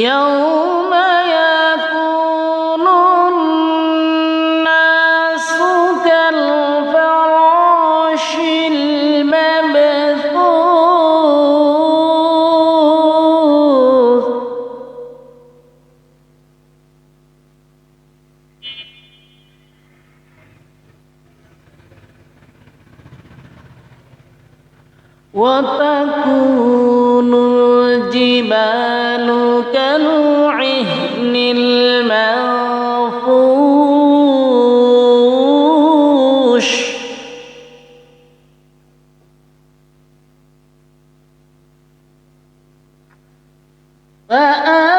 Yo. uh, uh.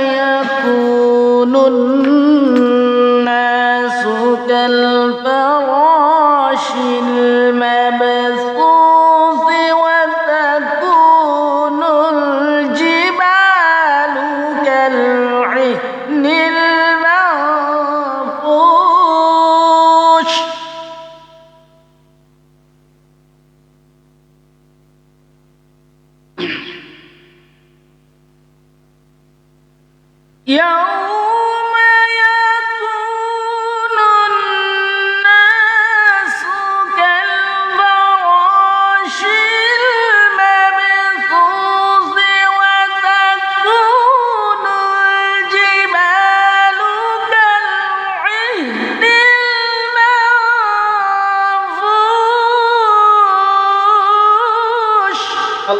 يكون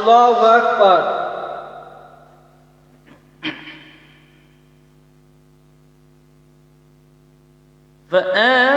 الله أكبر فآل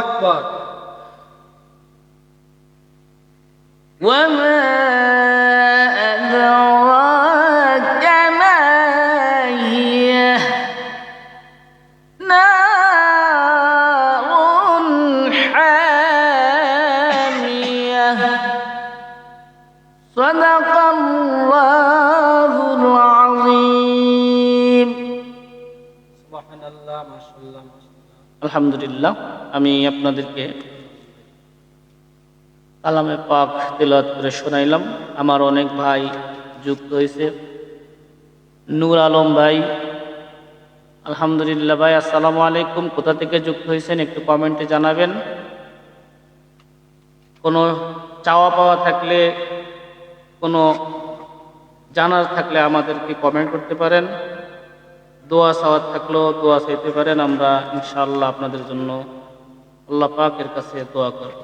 Allahu আমি আপনাদেরকে কালামে পাক তেলাওয়াত করে শোনাইলাম। আমার অনেক ভাই যুক্ত হয়েছে। নূর আলম ভাই, আলহামদুলিল্লাহ ভাই, আসসালামু আলাইকুম। কোথা থেকে যুক্ত হয়েছেন একটু কমেন্টে জানাবেন। কোনো চাওয়া পাওয়া থাকলে, কোনো জানার থাকলে আমাদেরকে কমেন্ট করতে পারেন। দোয়া চাওয়ার থাকলেও দোয়া চাইতে পারেন। আমরা ইনশাআল্লাহ আপনাদের জন্য আল্লাহ পাকের কাছে দোয়া করব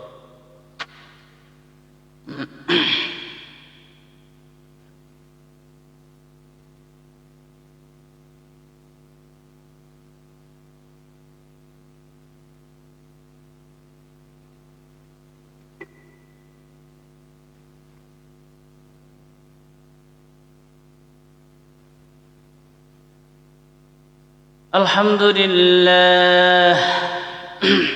الحمد لله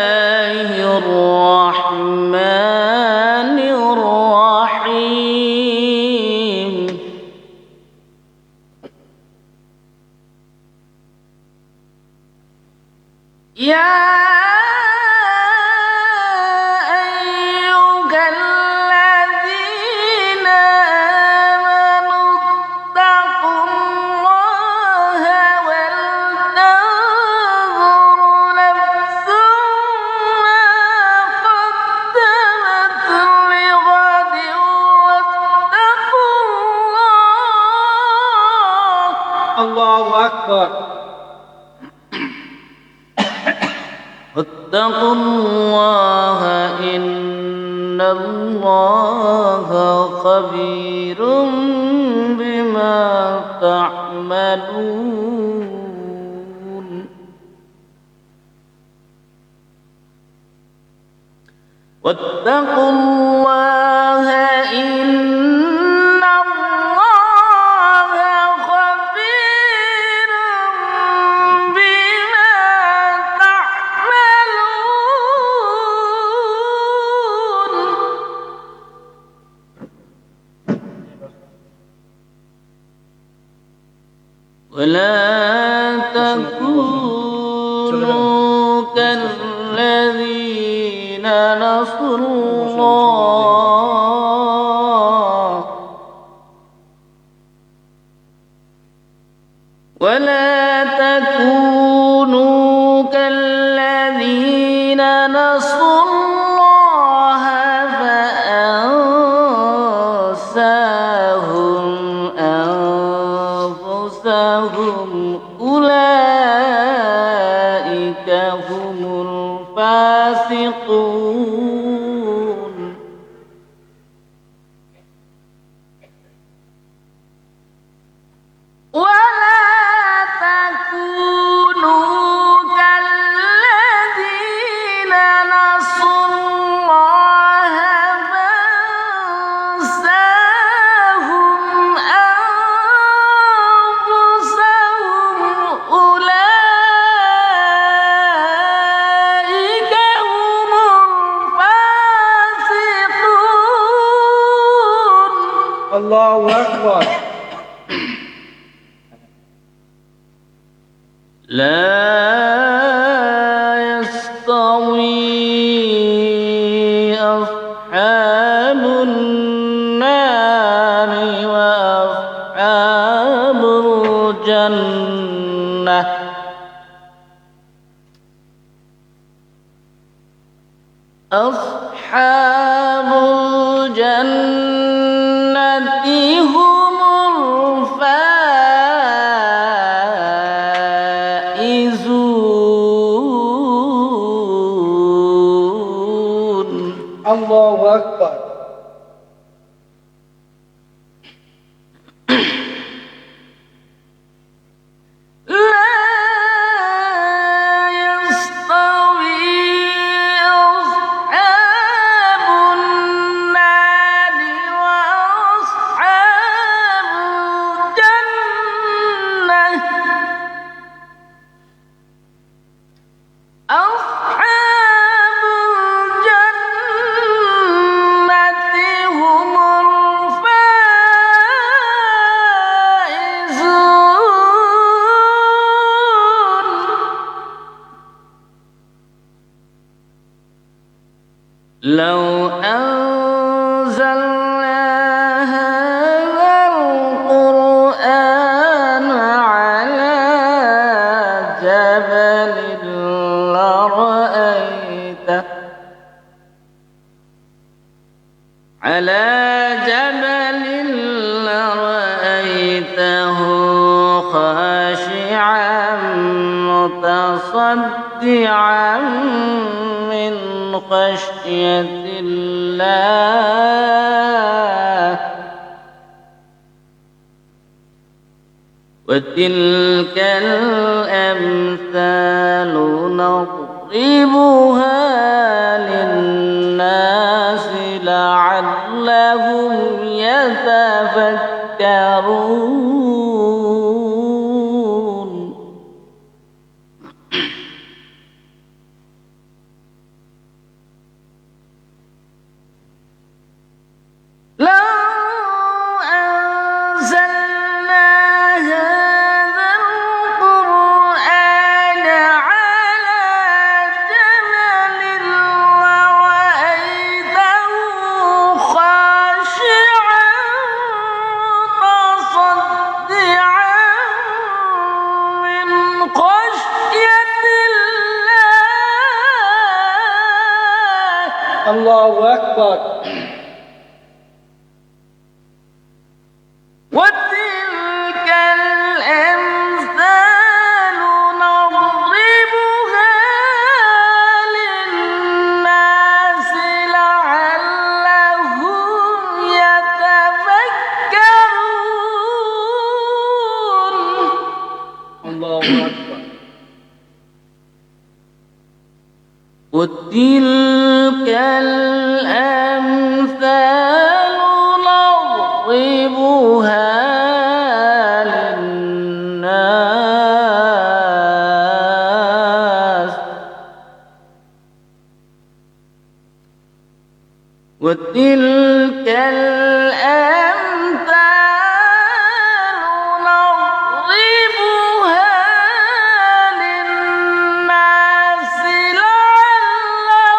Akbar. واتقوا الله إن الله خبير بما تعملون واتقوا ولا أصحاب الجنة. وتلك الأمثال نضربها للناس لعلهم يتفكرون Allahu Akbar. وتلك الأمثال نضربها للناس لعلهم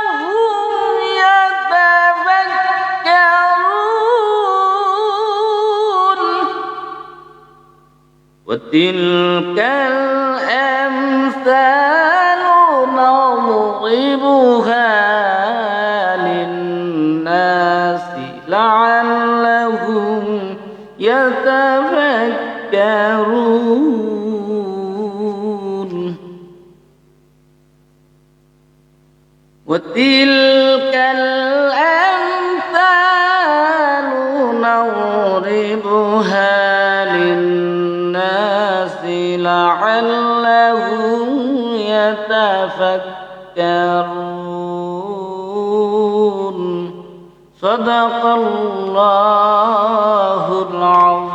يتفكرون وتلك وتلك الأمثال نضربها للناس لعلهم يتفكرون. صدق الله العظيم.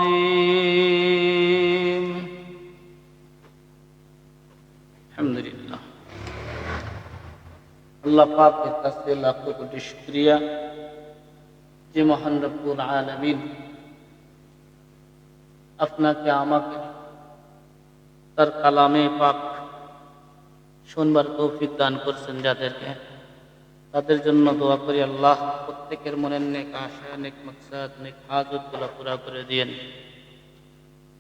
আল্লাহ পাকের কাছে লাখ কোটি শুক্রিয়া। যে মহান রব্বুল আলমিন আপনাকে, আমাকে তার কালামে পাক শুনবার তৌফিক দান করছেন যাদেরকে। তাদের জন্য দোয়া করি আল্লাহ, প্রত্যেকের মনের নেক আশা, নেক মকসাদ, নেক হাজতগুলো পুরা করে দিয়েন।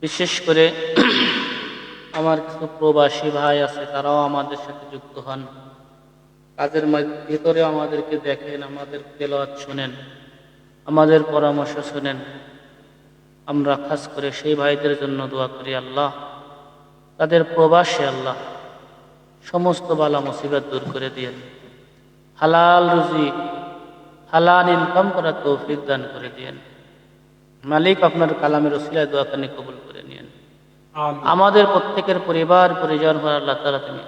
বিশেষ করে আমার কিছু প্রবাসী ভাই আছে, তারাও আমাদের সাথে যুক্ত হন। কাজের ভিতরে আমাদেরকে দেখেন আমাদের তেলাওয়াত শুনেন আমাদের পরামর্শ শুনেন। আমরা খাস করে সেই ভাইদের জন্য দোয়া করি আল্লাহ তাদের প্রবাসে আল্লাহ সমস্ত বালা মুসিবত দূর করে দিয়েন হালাল রুজি হালাল ইনকাম করা তৌফিক দান করে দিয়েন মালিক আপনার কালামের ওসিলায় দোয়াখানি কবুল করে নিয়েন। আমাদের প্রত্যেকের পরিবার পরিজন হওয়ার আল্লাহ তালা তুমি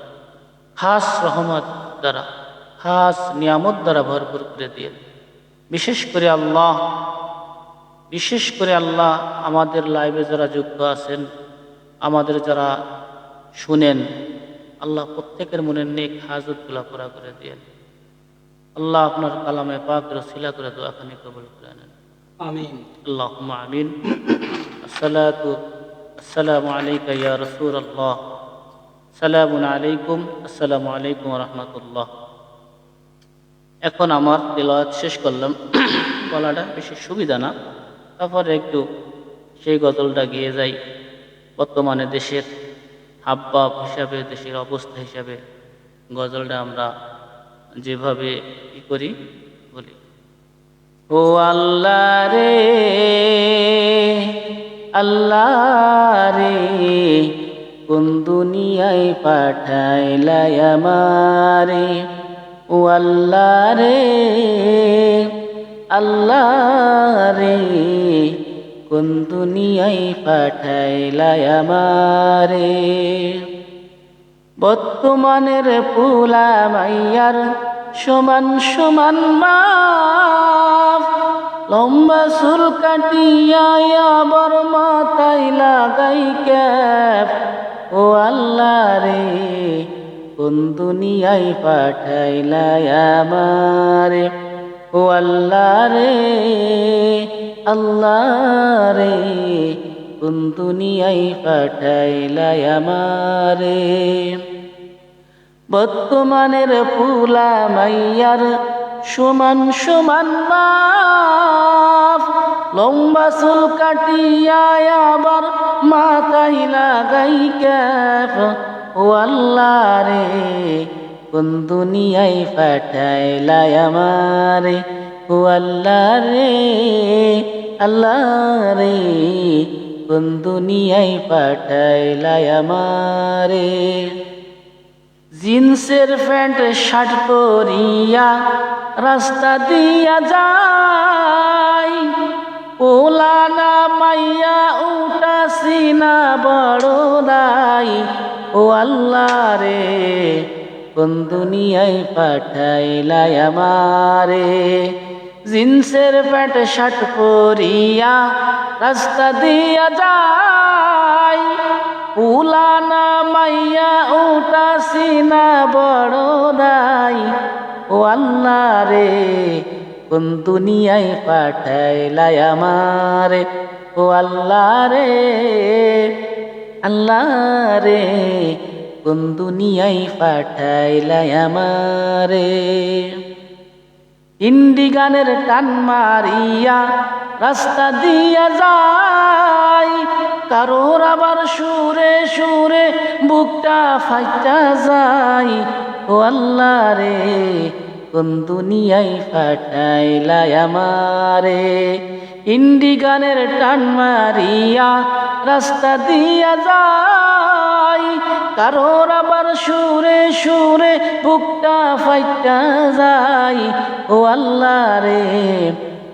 খাস রহমত দ্বারা হাস নিয়ামত দ্বারা ভরপুর করে দিয়ে বিশেষ করে আল্লাহ বিশেষ করে আল্লাহ আমাদের লাইভে যারা যুক্ত আছেন আমাদের যারা শুনেন আল্লাহ প্রত্যেকের মনে নেক হাজতগুলা পুরা করে দিয়েন আল্লাহ আপনার কালামে পাক রসিলা করে দোয়াখানি কবল করে নেন। আমিন। আল্লাহ আমিন। আসসালাতু আসসালামু আলাইকা ইয়া রাসূলুল্লাহ। সালাম আলাইকুম, আসসালামু আলাইকুম রহমতুল্লাহ। এখন আমার তেলাওয়াত শেষ করলাম। গলাটা বেশি সুবিধা না। তারপরে একটু সেই গজলটা গিয়ে যাই। বর্তমানে দেশের হাবভাব হিসাবে, দেশের অবস্থা হিসাবে গজলটা আমরা যেভাবে ই করি, বলি। ও আল্লাহ রে আল্লাহ রে কোন দুনিয়ায় পাঠাইলাই আমারে? ও আল্লাহ রে আল্লাহ রে, কোন দুনিয়ায় পাঠাইলাই আমারে? বর্তমানের পুলা মাইয়ার সমান সমান মাপ, লম্বা চুল কাটিয়া আবার মাথায় লাগাই ক্যাপ। ও আল্লাহ রে, কোন দুনিয়ায় পাঠাইলাই আমারে? ও আল্লাহ রে আল্লাহ রে, কোন দুনিয়ায় পাঠাইলাই আমারে? বর্তমানের পুলা মাইয়ার সমান সমান মাপ লম্বা চুল কাটিয়া আবার মাথায় লাগাই ক্যাপ ও আল্লাহ রে, কোন দুনিয়ায় পাঠাইলাই আমারে? ও আল্লাহ রে আল্লাহ রে, কোন দুনিয়ায় পাঠাইলাই আমারে? জিন্সের প্যান্ট শার্ট পরিয়া রাস্তা দিয়া যাই ওলা না মাইয়া উটা সিনা বড় নাই ও আল্লাহ রে, কোন দুনিয়ায় পাঠাইলাই আমারে। জিন্সের প্যান্ট, শার্ট পরিয়া রাস্তা দিয়া যাই। পুলানা মাইয়া উটা সিনা বড় নাই ও আল্লাহ রে কোন দুনিয়ায় পাঠাইলাই আমারে? ও আল্লাহ রে আল্লাহ রে কোন দুনিয়ায় পাঠাইলাই আমারে? হিন্দি গানের টান মারিয়া রাস্তা দিয়া যায় কারোর আবার সুরে সুরে বুকটা ফাইটা যায়। ও আল্লাহ রে কোন দুনিয়ায় ফাটাইলাই আমারে। হিন্দি গানের টান মারিয়া রাস্তা দিয়া যায় কারোর আবার সুরে সুরে বুকটা ফাইটা যায়। ও আল্লাহ রে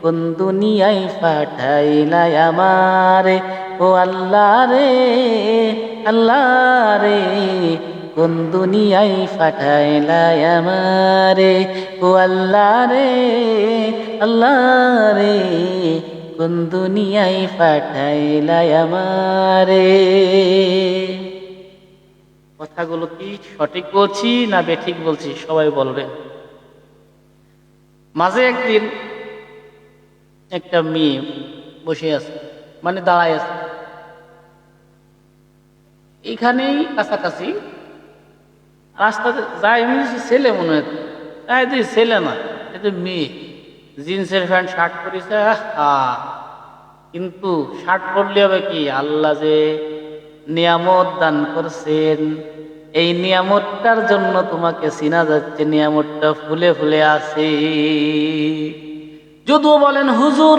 কোন দুনিয়ায় পাঠাইলাই আমারে। ও আল্লাহ রে আল্লাহ রে কোন দুনিয়ায় পাঠাইলাই আমারে? ও আল্লাহ রে আল্লাহ রে, কোন দুনিয়ায় পাঠাইলাই আমারে? কথাগুলো কি সঠিক বলছি না বেঠিক বলছি? সবাই বলবেন মাঝে একদিন একটা মেয়ে বসে আছে মানে দাঁড়ায় আছে। এখানেই কাছাকাছি রাস্তাতে যাই আমি ছেলে মনে হয় তাই তুই ছেলে না, এ তো মেয়ে। জিন্সের প্যান্ট, শার্ট পরিছে হা কিন্তু শার্ট পরলে হবে কি? আল্লাহ যে নিয়ামত দান করছেন, এই নিয়ামতটার জন্য তোমাকে চিনা যাচ্ছে, নিয়ামতটা ফুলে ফুলে আছে। যদিও বলেন, হুজুর,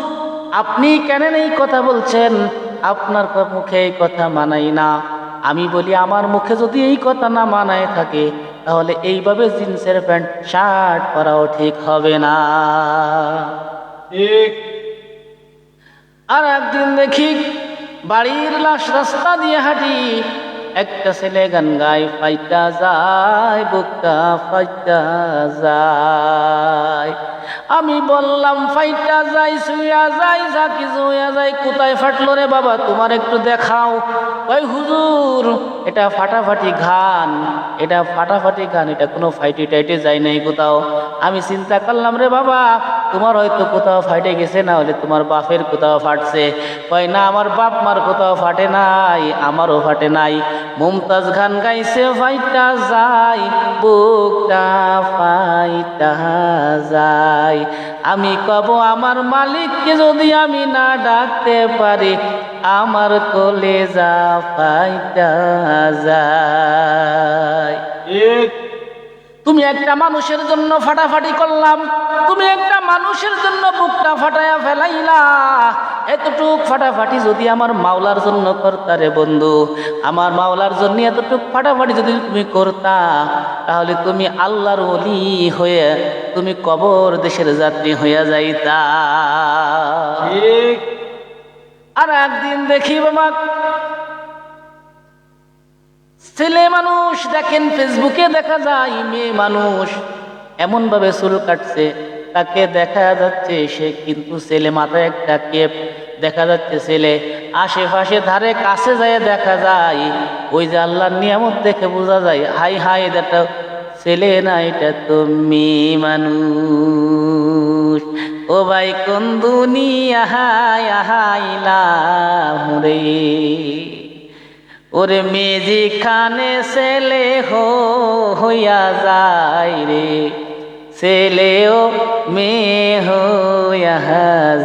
আপনি কেন এই কথা বলছেন? আপনার মুখে এই কথা মানাই না। আমি বলি আমার মুখে যদি এই কথা না মানায় থাকে তাহলে এইভাবে জিন্সের প্যান্ট শার্ট পরাও ঠিক হবে না। আর একদিন দেখি বাড়ির লাশ রাস্তা দিয়ে হাঁটি একটা ছেলে গান গায় ফাইটা যায় বুকটা ফাইটা যায়। আমি বললাম, ফাইটা যাই শুয়া যাই, যা কিছু যাই, কোথায় ফাটলো রে বাবা? তোমার একটু দেখাও। ওই হুজুর, এটা ফাটাফাটি ঘান, এটা ফাটাফাটি ঘান, এটা কোনো ফাইটি টাইটে যায় নাই কোথাও। আমি চিন্তা করলাম, রে বাবা, তোমার হয়তো কোথাও ফাইটে গেছে, না হলে তোমার বাপের কোথাও ফাটছে। কয়, না, আমার বাপ মার কোথাও ফাটে নাই, আমারও ফাটে নাই। মুমতাজ গান গাইছে, ফাইটা যায় বুকটা ফাইটা যায় আমি কব আমার মালিককে যদি আমি না ডাকতে পারি আমার কলেজা পাইতা যায়। তুমি একটা মানুষের জন্য ফাটাফাটি করলাম তুমি একটা মানুষের জন্য বুকটা ফাটায়া ফেলাইলা। এতটুক ফাটাফাটি যদি আমার মাওলার জন্য করতা রে বন্ধু আমার মাওলার জন্য এতটুক ফাটাফাটি যদি তুমি করতা তাহলে তুমি আল্লাহর অলি হয়ে তুমি কবর দেশের যাত্রী হইয়া যাইতা। আর একদিন দেখি বাবা ছেলে মানুষ দেখেন ফেসবুকে দেখা যায়, মেয়ে মানুষ। এমনভাবে চুল কাটছে, তাকে দেখা যাচ্ছে সে কিন্তু ছেলে, মাথায় একটা কেপ দেখা যাচ্ছে ছেলে আশেপাশে ধারে কাছে যায়, দেখা যায়। ওই যে আল্লাহর নিয়ামত দেখে বোঝা যায়, হাই হাই, এটা ছেলে না, এটা তো মেয়ে মানুষ। ও ভাই, কোন দুনিয়া হাই আহাইলাম রে ওরে মেজি খানে ছেলে হো, হইয়া যায় রে। ছেলেও মেয়ে হইয়া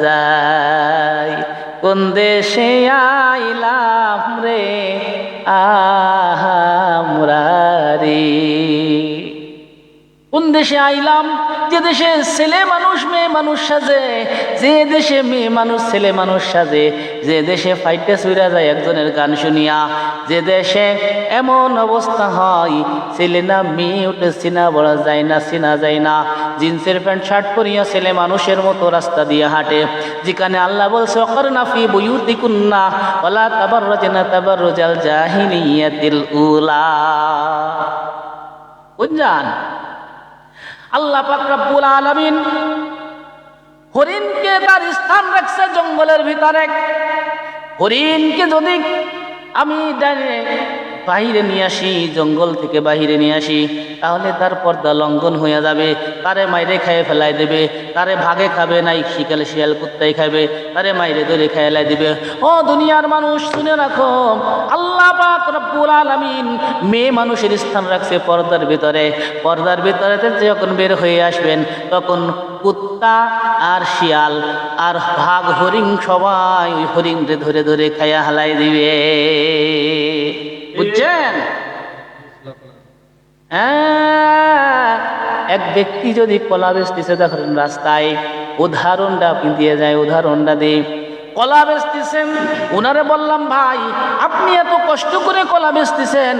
যায়। কোন দেশে আইলাম রে আহামরা রে কোন দেশে আইলাম? যে দেশে ছেলে মানুষ, মেয়ে মানুষ সাজে। যে দেশে মেয়ে মানুষ, ছেলে মানুষ সাজে। যে দেশে ফাইটে সুইরা যায় একজনের গান শুনিয়া। যে দেশে এমন অবস্থা হয়, ছেলে না মেয়ে উঠে চিনা বলা যায় না চিনা যায় না। জিন্সের প্যান্ট, শার্ট পরিয়া ছেলে মানুষের মতো রাস্তা দিয়ে হাঁটে। যেখানে আল্লাহ বলছে অকর নাফি বইউতি কুন্না ওলা তাবার রজনা তাবার রোজাল জাহিনিয়াতিল উলা বুঝলেন আল্লাহ পাক রব্বুল আলামিন হরিণকে তার স্থান রাখছে জঙ্গলের ভিতরে। হরিণকে যদি আমি বাহিরে নিয়ে আসি, জঙ্গল থেকে বাহিরে নিয়ে আসি, তাহলে তার পর্দা লঙ্ঘন হয়ে যাবে। তারে মাইরে খাইয়ে ফেলাই দেবে, তারে ভাগে খাবে, নাই শিকালে শিয়াল কুত্তাই খাবে, তারে মাইরে ধরে খেয়ালাই দিবে। ও দুনিয়ার মানুষ, শুনে রাখো, আল্লাহ আলামিন মেয়ে মানুষের স্থান রাখছে পর্দার ভিতরে। পর্দার ভিতরে যখন বের হয়ে আসবেন, তখন কুত্তা আর শিয়াল আর ভাগ হরিণ সবাই ওই হরিণরে ধরে ধরে খাইয়া হালাই দিবে। বুঝছেন? হ্যাঁ, এক ব্যক্তি যদি কলা বেচতেছে দেখেন রাস্তায় উদাহরণটা দিয়ে যায় উদাহরণটা দিই। কলা বেচতেছেন ওনারে বললাম ভাই আপনি এত কষ্ট করে কলা বেচতেছেন।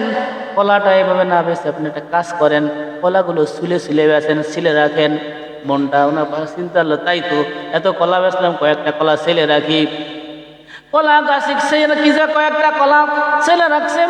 কলাটা এভাবে না বেচে আপনি একটা কাজ করেন কলাগুলো সুলে সুলে বেচেন সিলে রাখেন। মনটা ওনার চিন্তা হলো তাই তো এত কলা বেচলাম কয়েকটা কলা সেলে রাখি। কলা গাছ কি যে কয়েকটা কলা ছেলে রাখছে।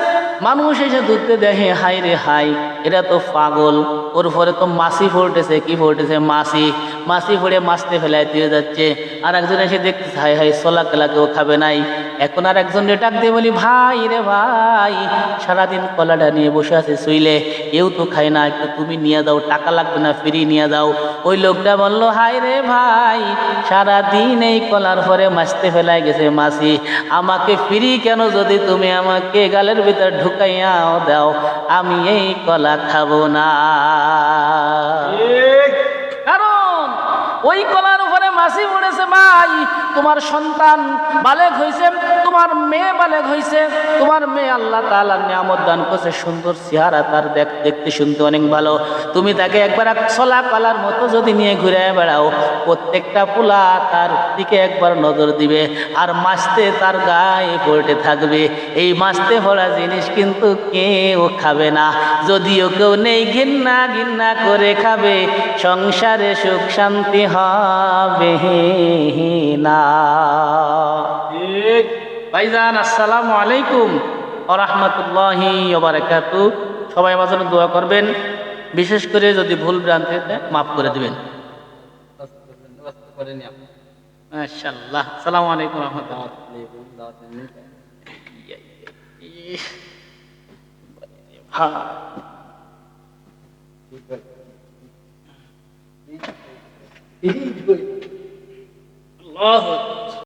মানুষ এসে ধরতে দেখে হাই রে হাই এটা তো পাগল, ওর পরে তো মাসি ফুটেছে কি ফুটেছে মাসি। মাসি পড়ে মাছতে ফেলায় দিয়ে যাচ্ছে। আর একজন এসে দেখতে হাই হাই সোলা কেলা কেউ খাবে নাই। এখন আর একজন ডাক দিয়ে বলি, ভাই রে ভাই, সারাদিন কলাটা নিয়ে বসে আছে শুইলে। কেউ তো খায় না, একটু তুমি নিয়ে দাও টাকা লাগবে না, ফ্রি নিয়ে দাও ওই লোকটা বলল হাই রে ভাই, সারাদিন এই কলার পরে মাছতে ফেলায় গেছে মাসি। আমাকে ফ্রি কেন যদি তুমি আমাকে গালের ভিতর ঢুকাইয়াও দাও? আমি এই কলা খাব না। ওই কলার মাসি পড়েছে ভাই, তোমার সন্তান বালেক হয়েছে তোমার মেয়ে বালেক হয়েছে তোমার মেয়ে আল্লাহ তাআলার নিয়ামত দান করছে, সুন্দর চেহারা তার দেখ, দেখতে শুনতে অনেক ভালো। তুমি তাকে একবার এক ছলা পালার মতো যদি নিয়ে ঘুরে বেড়াও, প্রত্যেকটা পোলা তার দিকে একবার নজর দিবে আর মাছতে তার গায়ে পড়তে থাকবে। এই মাছতে ভরা জিনিস কিন্তু কেউ খাবে না। যদিও কেউ নেই ঘিন্না ঘিন্না করে খাবে, সংসারে সুখ শান্তি হবে না ঠিক ভাইজান আসসালামু আলাইকুম রহমতুল্লাহি ওবারাকাতু সবাই আমার জন্য দোয়া করবেন বিশেষ করে যদি ভুল ভ্রান্তি মাফ করে দিবেন মাশাআল্লাহ আসসালামু আলাইকুম রহমতুল্লাহ Allah